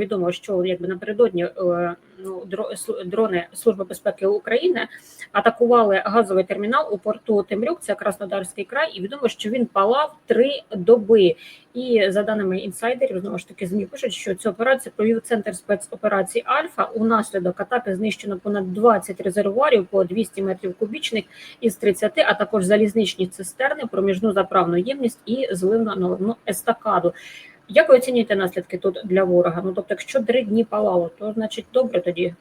відомо, що якби напередодні е, ну, дрони Служби безпеки України атакували газовий термінал у порту Темрюк, це Краснодарський край, і відомо, що він палав три доби. І за даними інсайдерів, знову ж таки змі пишуть, що цю операцію провів центр спецоперацій Альфа. Унаслідок атаки знищено понад 20 резервуарів по 200 метрів кубічних із 30, а також залізничні цистерни, проміжну заправну ємність і зливно наливну естакаду. Як ви оцінюєте наслідки тут для ворога? Ну тобто, якщо три дні палало, то значить добре тоді.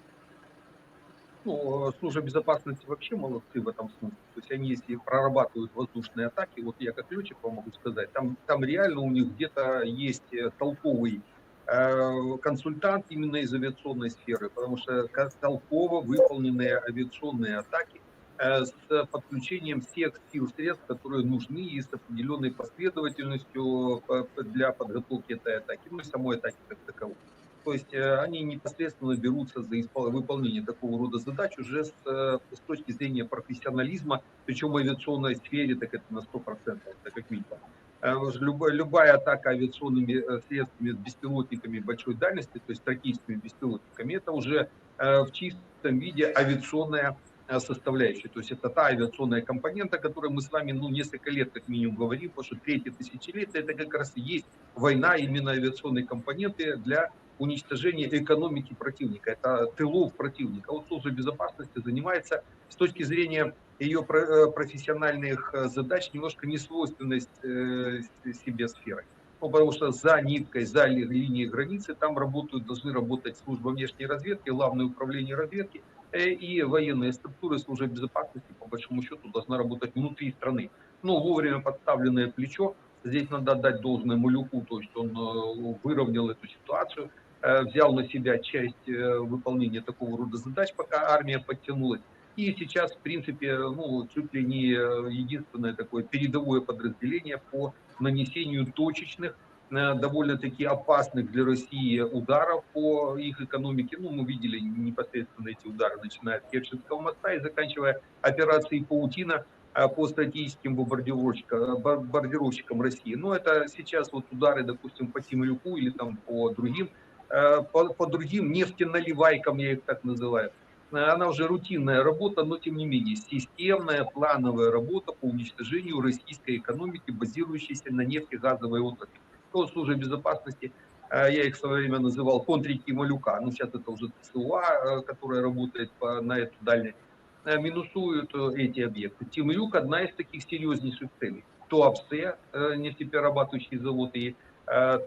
Ну, служба безопасности вообще молодцы в этом смысле. То есть они, если прорабатывают воздушные атаки, вот я как летчик вам могу сказать, там, там реально у них где-то есть э, толковый э, консультант именно из авиационной сферы, потому что ка- толково выполненные авиационные атаки э, с подключением всех сил средств, которые нужны и с определенной последовательностью э, для подготовки этой атаки, ну и самой атаки как таковой. То есть э, они непосредственно берутся за выполнение такого рода задач уже с, э, с точки зрения профессионализма, причем в авиационной сфере, так это на 100%, это как минимум. Э, Любая, любая атака авиационными э, средствами, беспилотниками большой дальности, то есть тракийскими беспилотниками, это уже э, в чистом виде авиационная э, составляющая. То есть это та авиационная компонента, о которой мы с вами ну, несколько лет как минимум говорим, потому что третье тысячелетие это как раз и есть война именно авиационной компоненты для уничтожения экономики противника. Это тылов противника. Вот служба безопасности занимается с точки зрения ее э, профессиональных э, задач немножко несвойственность себе сферой. Ну, потому что за ниткой, за ли- линией границы там работают, должны работать служба внешней разведки, главное управление разведки и военные структуры службы безопасности, по большому счету, должна работать внутри страны. Ну, вовремя подставленное плечо, здесь надо отдать должное Малюку, то есть он э, выровнял эту ситуацию, э, взял на себя часть э, выполнения такого рода задач, пока армия подтянулась. И сейчас, в принципе, ну, чуть ли не э, единственное такое передовое подразделение по нанесению точечных, э, довольно-таки опасных для России ударов по их экономике. Ну, мы видели непосредственно эти удары, начиная от Керченского моста и заканчивая операцией «Паутина», э, по стратегическим бомбардировщикам, бомбардировщикам России. Но это сейчас вот удары, допустим, по Темрюку или там по другим, э, по, по другим нефтеналивайкам, я их так называю. Э, Она уже рутинная работа, но тем не менее системная, плановая работа по уничтожению российской экономики, базирующейся на нефтегазовой отрасли. То служба безопасности, э, я их в свое время называл контрики Малюка, ну сейчас это уже ТСУА, э, которая работает по, на эту дальность э, минусуют эти объекты. Темрюк одна из таких серьезнейших целей. Туапсе, э, нефтеперерабатывающий завод и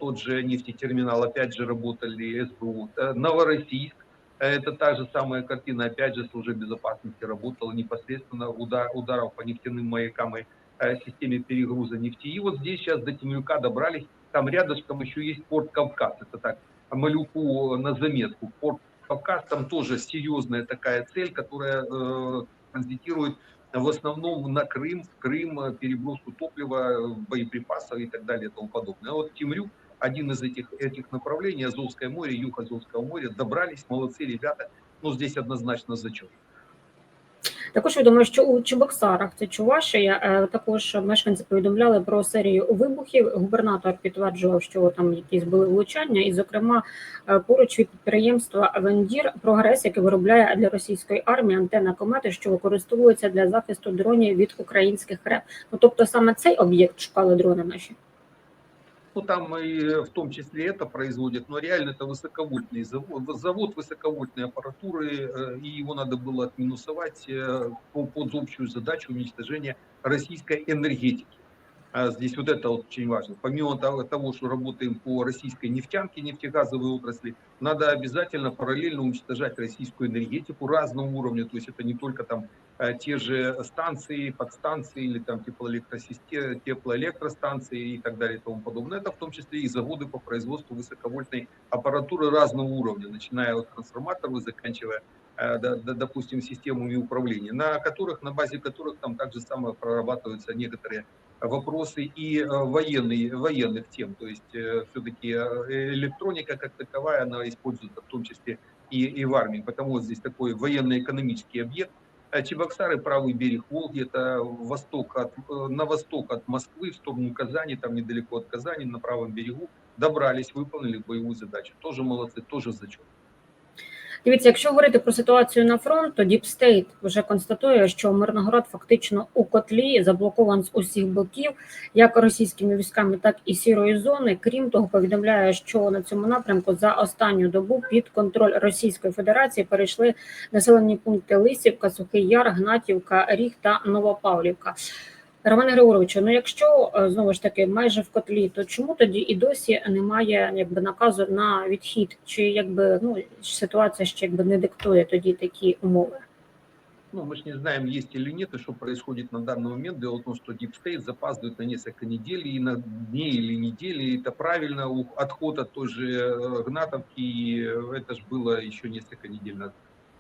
тот же нефтетерминал, опять же, работали СБУ. Новороссийск, это та же самая картина, опять же, служба безопасности работала непосредственно удар, ударов по нефтяным маякам и системе перегруза нефти. И вот здесь сейчас до Темрюка добрались, там рядышком еще есть порт Кавказ, это так, Малюку на заметку. Порт Кавказ там тоже серьезная такая цель, которая э, транзитирует в основном на Крым, в Крым, э, переброску топлива, э, боеприпасов и так далее и тому подобное. А вот Темрюк, один из этих, этих направлений, Азовское море, юг Азовского моря, добрались, молодцы ребята, ну здесь однозначно зачет. Також відомо, що у Чебоксарах, це Чувашія, е, також мешканці повідомляли про серію вибухів. Губернатор підтверджував, що там якісь були влучання, і, зокрема, е, поруч від підприємства Вендір Прогрес, яке виробляє для російської армії антенна комети, що використовується для захисту дронів від українських РЕП. Ну тобто саме цей об'єкт шукали дрони наші. Ну, там и в том числе это производят, но реально это высоковольтный завод, завод высоковольтной аппаратуры, э, и его надо было отминусовать э, по- под общую задачу уничтожения российской энергетики. А Здесь вот это вот очень важно. Помимо того, что работаем по российской нефтянке, нефтегазовой отрасли, надо обязательно параллельно уничтожать российскую энергетику разного уровня. То есть это не только там те же станции, подстанции или там теплоэлектростанции и так далее и тому подобное. Это в том числе и заводы по производству высоковольтной аппаратуры разного уровня, начиная от трансформаторов и заканчивая, э, до- до- допустим, системами управления, на которых, на базе которых там также самое прорабатываются некоторые вопросы и э, военные, военных тем. То есть все-таки электроника как таковая, она используется в том числе и, и в армии. Потому вот здесь такой военно-экономический объект. А Чебоксары, правый берег Волги, это восток от, э, на восток от Москвы, в сторону Казани, там недалеко от Казани, на правом берегу. добрались, выполнили боевую задачу. Тоже молодцы, тоже зачет. Дивіться, якщо говорити про ситуацію на фронт, то State вже констатує, що Мирноград фактично у котлі заблокован з усіх боків, як російськими військами, так і сірої зони. Крім того, повідомляє, що на цьому напрямку за останню добу під контроль Російської Федерації перейшли населені пункти Лисівка, Сухий Яр, Гнатівка, Ріг та Новопавлівка. Романе Григоровичу, ну якщо е, знову ж таки майже в котлі, то чому тоді і досі немає якби наказу на відхід? Чи якби ну ситуація ще якби не диктує тоді такі умови? Ну, мы же не знаем, есть или нет, и что происходит на данный момент. Дело в том, что Deep State запаздывает на несколько недель, и на дней или недели. И это правильно, у- отход от той же э, Гнатовки, и это же было еще несколько недель назад.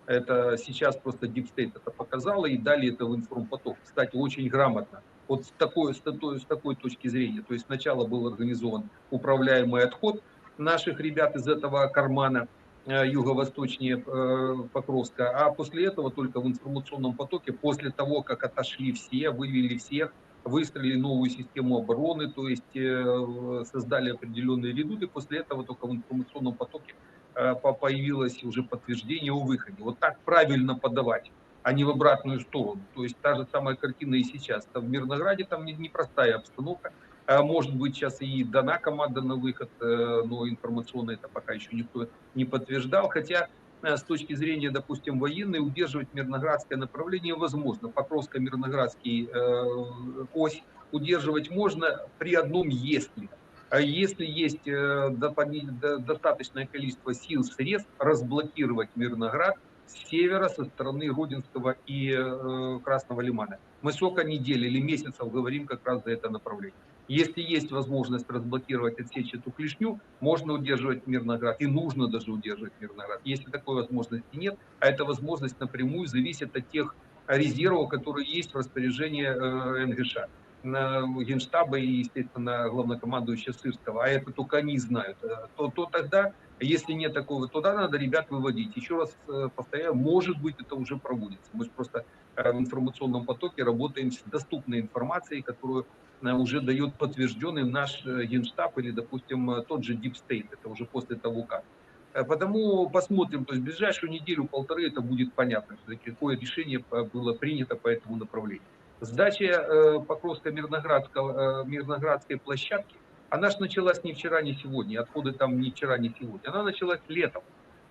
Это сейчас просто State это показало, и дали это в информпоток. Кстати, очень грамотно. Вот с такой, с, такой, с такой точки зрения. То есть сначала был организован управляемый отход наших ребят из этого кармана, э, юго-восточнее э, Покровска, а после этого только в информационном потоке, после того, как отошли все, вывели всех, выстроили новую систему обороны, то есть э, создали определенные редуты, после этого только в информационном потоке по- появилось уже подтверждение о выходе. Вот так правильно подавать, а не в обратную сторону. То есть та же самая картина и сейчас. Там в Мирнограде там не- непростая обстановка, а Может быть, сейчас и дана команда на выход, э, но информационно это пока еще никто не подтверждал. Хотя э, с точки зрения, допустим, военной, удерживать Мирноградское направление возможно. Покровско-Мирноградский э, ось удерживать можно при одном «если». А Если есть э, достаточное количество сил, средств, разблокировать Мирноград с севера, со стороны Родинского и э, Красного Лимана. Мы сколько недель или месяцев говорим как раз за это направление. Если есть возможность разблокировать, отсечь эту клешню, можно удерживать Мирноград, и нужно даже удерживать Мирноград. Если такой возможности нет, а эта возможность напрямую зависит от тех резервов, которые есть в распоряжении э, НГШ, на Генштаба и, естественно, главнокомандующего Сырского, а это только они знают, э, то, то тогда, если нет такого, туда надо ребят выводить. Еще раз э, повторяю, может быть, это уже проводится. Мы просто э, в информационном потоке работаем с доступной информацией, которую уже дает подтвержденный наш Генштаб или, допустим, тот же Deep State, это уже после того как. Потому посмотрим, то есть в ближайшую неделю-полторы это будет понятно, что какое решение было принято по этому направлению. Сдача э, Покровско-Мирноградского, э, Мирноградской площадки, она же началась не вчера, не сегодня, отходы там не вчера, не сегодня, она началась летом.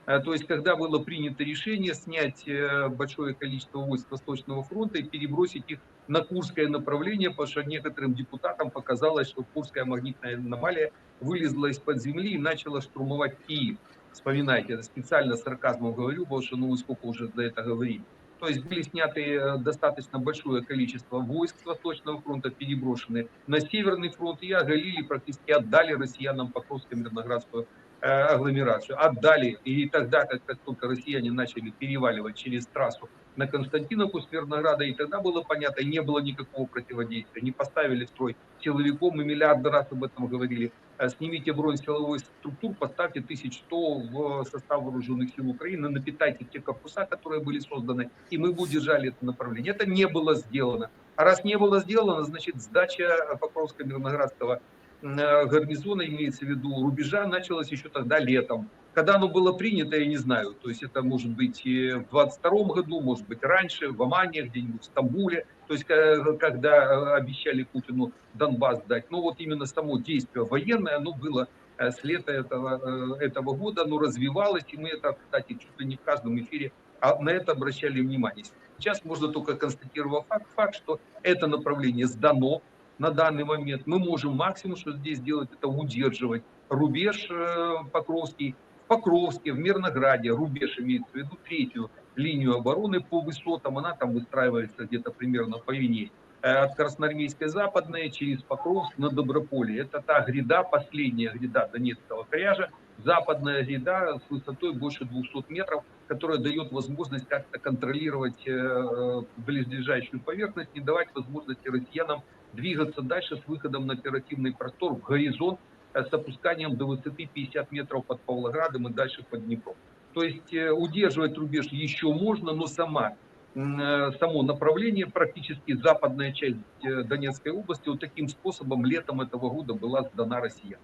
Э, То есть, когда было принято решение снять большое количество войск Восточного фронта и перебросить их на Курское направление, потому что некоторым депутатам показалось, что Курская магнитная аномалия вылезла из-под земли и начала штурмовать Киев. Вспоминайте, это специально с сарказмом говорю, потому что ну вы сколько уже за это говорили. То есть были сняты э, достаточно большое количество войск с Восточного фронта, переброшены на Северный фронт и оголили, практически отдали россиянам Покровско-Мирноградскую э, агломерацию. Отдали. И тогда, как только россияне начали переваливать через трассу на Константиновку с Мирнограда, и тогда было понятно, не было никакого противодействия. Не поставили строй силовиков, мы миллиарды раз об этом говорили. Э, Снимите бронь силовой структур, поставьте 1100 в состав вооруженных сил Украины, напитайте те корпуса, которые были созданы, и мы бы удержали это направление. Это не было сделано. А раз не было сделано, значит сдача Покровско-Мирноградского э, гарнизона, имеется в виду рубежа, началась еще тогда летом. Когда оно было принято, я не знаю. То есть это может быть в 22 году, может быть раньше, в Омане, где-нибудь в Стамбуле. То есть э, когда э, обещали Путину Донбасс дать. Но вот именно само действие военное, оно было э, с лета этого, э, этого года, оно развивалось. И мы это, кстати, чуть ли не в каждом эфире а на это обращали внимание. Сейчас можно только констатировать факт, факт, что это направление сдано на данный момент. Мы можем максимум, что здесь делать, это удерживать рубеж э, Покровский, в Покровске, в Мирнограде, рубеж имеется в виду третью линию обороны по высотам, она там выстраивается где-то примерно по Вине. Э, От Красноармейской западной через Покровск на Доброполье. Это та гряда, последняя гряда Донецкого кряжа, западная гряда с высотой больше 200 метров, которая дает возможность как-то контролировать э, близлежащую поверхность, не давать возможности россиянам двигаться дальше с выходом на оперативный простор в горизонт э, с опусканием до высоты 50 метров под Павлоградом и дальше под Днепром. То есть э, удерживать рубеж еще можно, но сама э, само направление, практически западная часть Донецкой области, вот таким способом летом этого года была сдана Россия.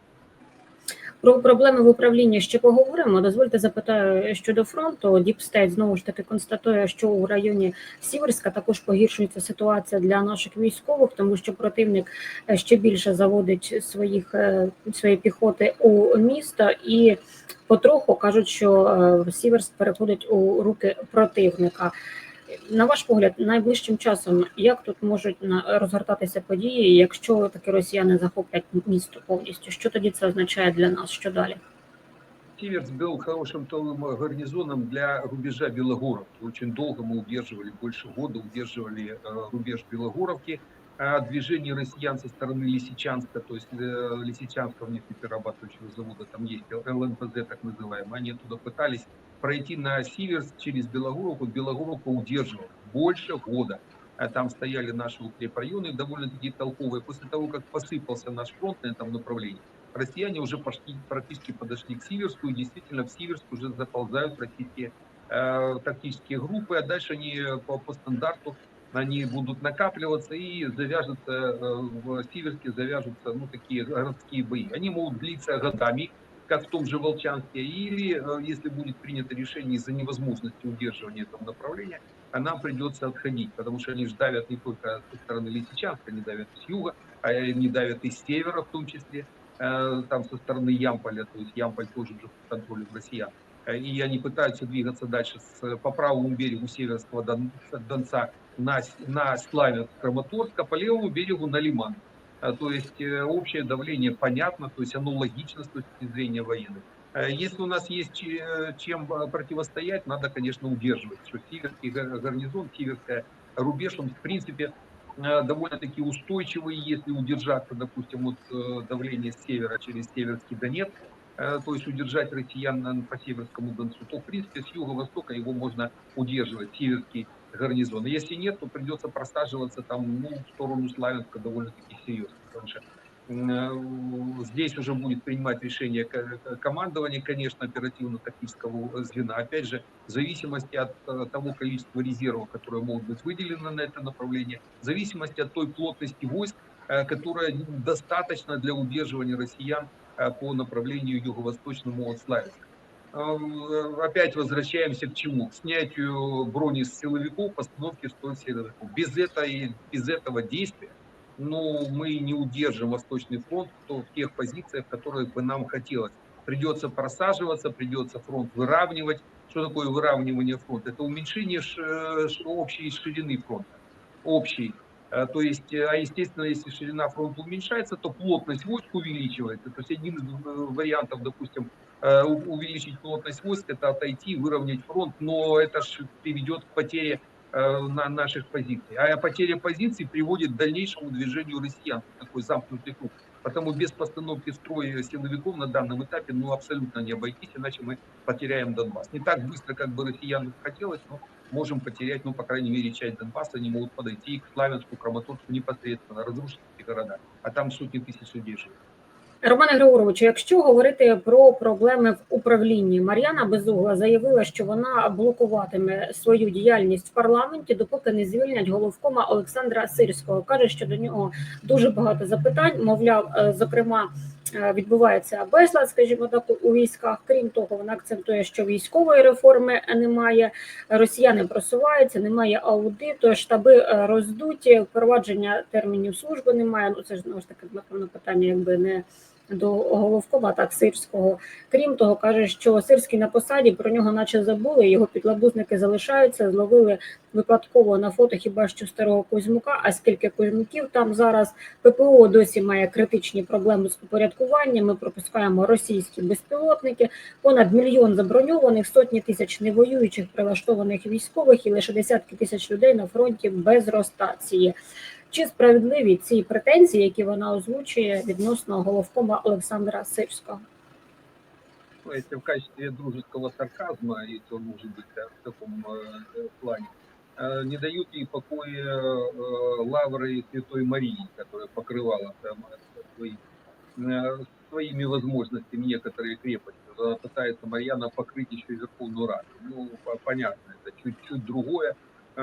Про проблеми в управлінні ще поговоримо. Дозвольте запитаю щодо фронту. Діпстейт знову ж таки констатує, що у районі Сіверська також погіршується ситуація для наших військових, тому що противник е, ще більше заводить своїх е, своєї піхоти у місто і потроху кажуть, що е, Сіверськ переходить у руки противника. На ваш погляд, найближчим часом як тут можуть на- розгортатися події, якщо таки росіяни захоплять місто повністю? Що тоді це означає для нас? Що далі? Сиверс был хорошим тыловым гарнизоном для рубежа Белогоровки. Очень долго мы удерживали, больше года удерживали э, рубеж Белогоровки. А движение россиян со стороны Лисичанска, то есть э, Лисичанского нефтеперерабатывающего завода, там есть ЛНПЗ так называемый, они оттуда пытались пройти на Сиверс через Белогоровку. Белогоровка удерживала больше года. А Там стояли наши укрепрайоны довольно-таки толковые. После того, как посыпался наш фронт на этом направлении, россияне уже почти, практически подошли к Сиверску, и действительно в Сиверск уже заползают российские э, тактические группы, а дальше они по, по стандарту они будут накапливаться и завяжутся э, в Сиверске завяжутся ну такие городские бои. Они могут длиться годами, как в том же Волчанске, или э, если будет принято решение из-за невозможности удерживания этого направления, а нам придется отходить, потому что они же давят не только со стороны Лисичанска, они давят с юга, а они давят и с севера в том числе э, там со стороны Ямполя, то есть Ямполь тоже уже под контролем россиян. Э, И они пытаются двигаться дальше с, по правому берегу Северского Дон- Донца на, на Славянск, Краматорск, а по левому берегу на Лиман. Э, То есть э, общее давление понятно, то есть оно логично с точки зрения военной. Э, Если у нас есть че- чем противостоять, надо, конечно, удерживать. Что Сиверский га- гарнизон, Сиверская рубеж, он в принципе довольно-таки устойчивый, если удержаться, допустим, от э, давления с севера через Северский Донец, то есть удержать россиян по Северскому Донцу, то, в принципе, с юго-востока его можно удерживать, Северский гарнизон. Если нет, то придется просаживаться там, ну, в сторону Славянска довольно-таки серьезно, потому что э, здесь уже будет принимать решение ко- командование, конечно, оперативно-тактического звена. Опять же, в зависимости от э, того количества резервов, которые могут быть выделены на это направление, в зависимости от той плотности войск, э, которая достаточно для удерживания россиян по направлению юго-восточному от Славянска. Э, Опять возвращаемся к чему? К снятию брони с силовиков, постановке столь силовиков. Без, этой, без этого действия ну, мы не удержим Восточный фронт в тех позициях, которые бы нам хотелось. Придется просаживаться, придется фронт выравнивать. Что такое выравнивание фронта? Это уменьшение ш- общей ширины фронта. Общей. Э, То есть, э, а естественно, если ширина фронта уменьшается, то плотность войск увеличивается. То есть один из э, вариантов, допустим, э, увеличить плотность войск, это отойти, выровнять фронт, но это ж приведет к потере э, на наших позиций. А потеря позиций приводит к дальнейшему движению россиян, такой замкнутый круг. Потому без постановки строя силовиков на данном этапе ну, абсолютно не обойтись, иначе мы потеряем Донбасс. Не так быстро, как бы россиянам хотелось, но можем потерять, ну, по крайней мере, часть Донбасса, они могут подойти и к Славянску, Краматорску непосредственно, разрушить эти города. А там сотни тысяч людей живут. Романе Григоровичу, якщо говорити про проблеми в управлінні, Мар'яна Безугла заявила, що вона блокуватиме свою діяльність в парламенті, допоки не звільнять головкома Олександра Сирського. каже, що до нього дуже багато запитань. Мовляв, е, зокрема, е, відбувається безлад, скажімо так, у військах. Крім того, вона акцентує, що військової реформи немає. Росіяни просуваються, немає аудиту, штаби е, роздуті, впровадження термінів служби немає. Ну це ж знову ж таки напевно питання, якби не до головкома, так сирського. Крім того, каже, що сирський на посаді про нього наче забули. Його підлабузники залишаються, зловили випадково на фото хіба що старого Кузьмука. А скільки Кузьмуків там зараз ППО досі має критичні проблеми з упорядкуванням. Ми пропускаємо російські безпілотники, понад мільйон заброньованих, сотні тисяч невоюючих прилаштованих військових і лише десятки тисяч людей на фронті без ротації. Чи справедливі ці претензії, які вона озвучує відносно головкома Олександра Сирського? Ну, если в качестве дружеского сарказма, если он может быть да, в таком э, плане, э, не дают ей покоя э, лавры Святой Марии, которая покрывала там, э, свои, э, своими возможностями некоторые крепости. Она пытается Марьяна покрыть еще и Верховную Раду. Ну, по- понятно, это чуть-чуть другое. Э,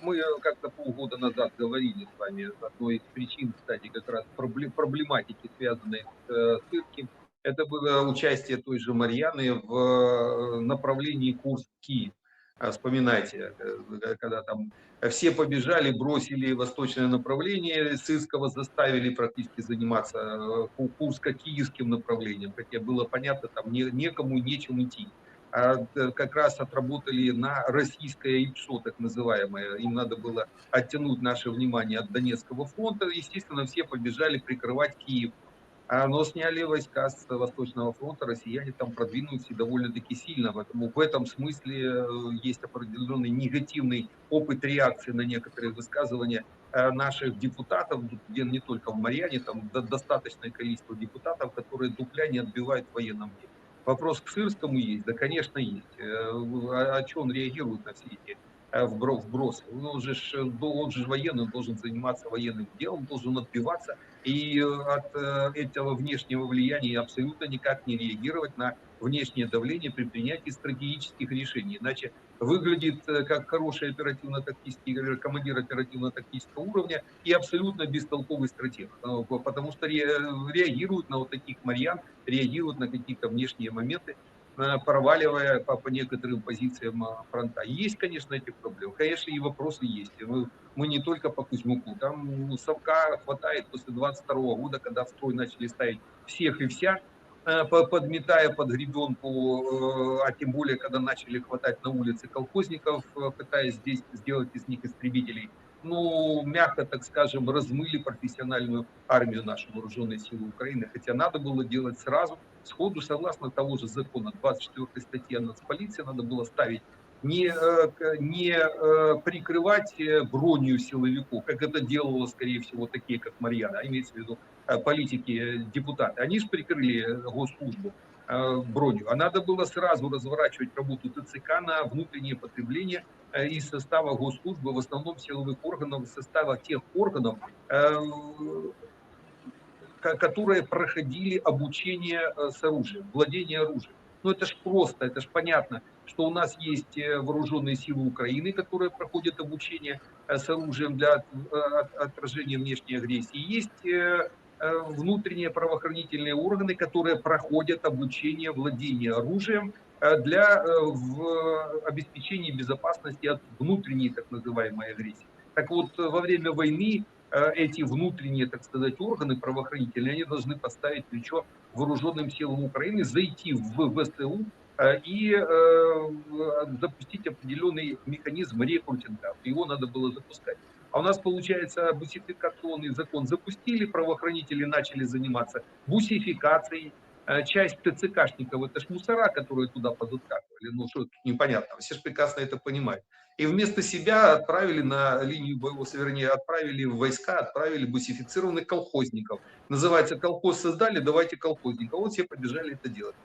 Мы как-то полгода назад говорили с вами, одной из причин, кстати, как раз пробле- проблематики, связанной с э, Сырским, это было участие той же Марьяны в э, направлении Курск-Киев. А, Вспоминайте, э, когда там все побежали, бросили восточное направление, Сырского заставили практически заниматься Ку- Курско-Киевским направлением, хотя было понятно, там не- некому нечем идти. А э, как раз отработали на российское ИПСО, так называемое. Им надо было оттянуть наше внимание от Донецкого фронта. Естественно, все побежали прикрывать Киев. А, Но сняли войска с Восточного фронта, россияне там продвинулись довольно-таки сильно. Поэтому в этом смысле э, есть определенный негативный опыт реакции на некоторые высказывания э, наших депутатов, где не только в Марьяне, там до- достаточное количество депутатов, которые дупля не отбивают в военном деле. Вопрос к Сырскому есть? Да, конечно, есть. Э, А а чё он реагирует на все эти э, вбро- вбросы? Ну, Он же, э, он же военный, он должен заниматься военным делом, должен отбиваться и от этого внешнего влияния абсолютно никак не реагировать на внешнее давление при принятии стратегических решений. Иначе выглядит э, как хороший оперативно-тактический командир оперативно-тактического уровня и абсолютно бестолковый стратег, Э, потому что ре- реагирует на вот таких марьян, реагирует на какие-то внешние моменты, э, проваливая по, по некоторым позициям фронта. Есть, конечно, эти проблемы, конечно, и вопросы есть. Мы, мы не только по Кузьмуку, там ну, совка хватает после 22 года, когда в строй начали ставить всех и вся, подметая под гребенку, э, а тем более, когда начали хватать на улице колхозников, э, пытаясь здесь сделать из них истребителей, ну, мягко, так скажем, размыли профессиональную армию нашей вооруженной силы Украины, хотя надо было делать сразу, сходу, согласно того же закона, 24 статьи о нацполиции, надо было ставить не, э, не э, прикрывать э, бронью силовиков, как это делало, скорее всего, такие, как Марьяна, а имеется в виду политики, депутаты. Они же прикрыли госслужбу бронью. А надо было сразу разворачивать работу ТЦК на внутреннее потребление из состава госслужбы, в основном силовых органов, из состава тех органов, ко- которые проходили обучение с оружием, владение оружием. Ну это ж просто, это ж понятно, что у нас есть э, вооруженные силы Украины, которые проходят обучение э, с оружием для э, от- отражения внешней агрессии. Есть внутренние правоохранительные органы, которые проходят обучение владения оружием для обеспечения безопасности от внутренней так называемой агрессии. Так вот, во время войны эти внутренние, так сказать, органы правоохранительные, они должны поставить плечо вооруженным силам Украины, зайти в ВСУ и э, запустить определенный механизм рекрутинга. Его надо было запускать. А у нас, получается, бусификационный закон запустили, правоохранители начали заниматься бусификацией. Э, Часть ТЦКшников, это ж мусора, которые туда подоскакивали. Ну, что непонятно, все же прекрасно это понимают. И вместо себя отправили на линию боевого, вернее, отправили в войска, отправили бусифицированных колхозников. Называется колхоз создали, давайте колхозников. Вот все побежали это делать.